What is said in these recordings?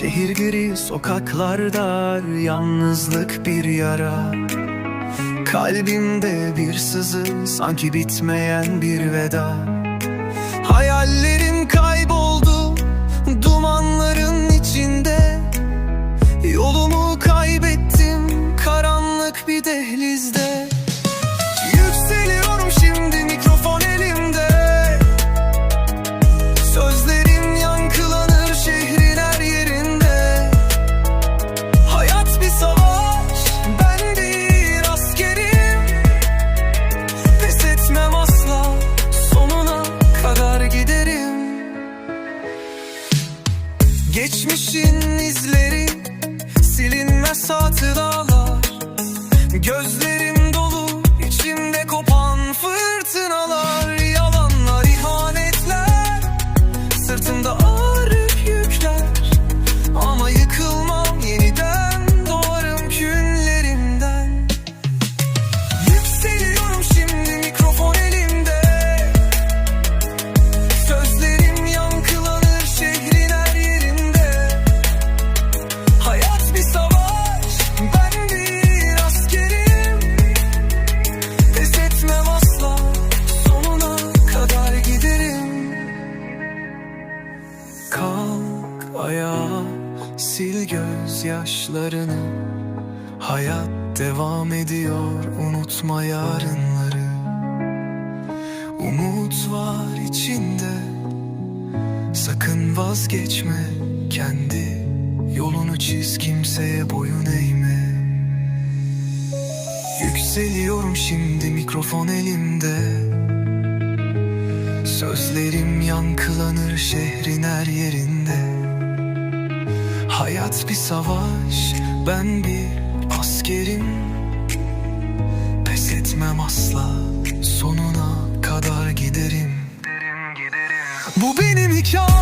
Şehir gri sokaklar dar Yalnızlık bir yara. Kalbimde bir sızı Sanki bitmeyen bir veda. Hayallerim kayboldu Dumanların içinde. Yolumu kaybettim Karanlık bir dehlizde Geçmişin izleri silinmez hatıralar. Gözlerim ayağa sil gözyaşlarını. Hayat devam ediyor unutma yarınları. Umut var içinde. Sakın vazgeçme kendi Yolunu çiz kimseye boyun eğme. Yükseliyorum şimdi mikrofon elimde. Sözlerim yankılanır şehrin her yerinde Hayat bir savaş ben bir askerim. Pes etmem asla sonuna kadar giderim. Bu benim hikayem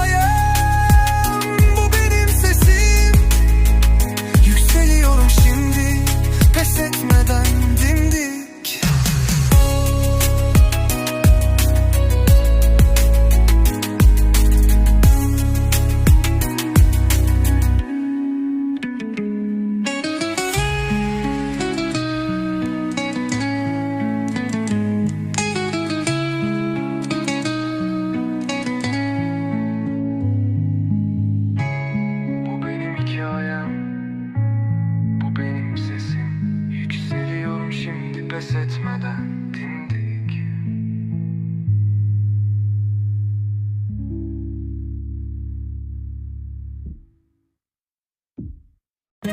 Bu benim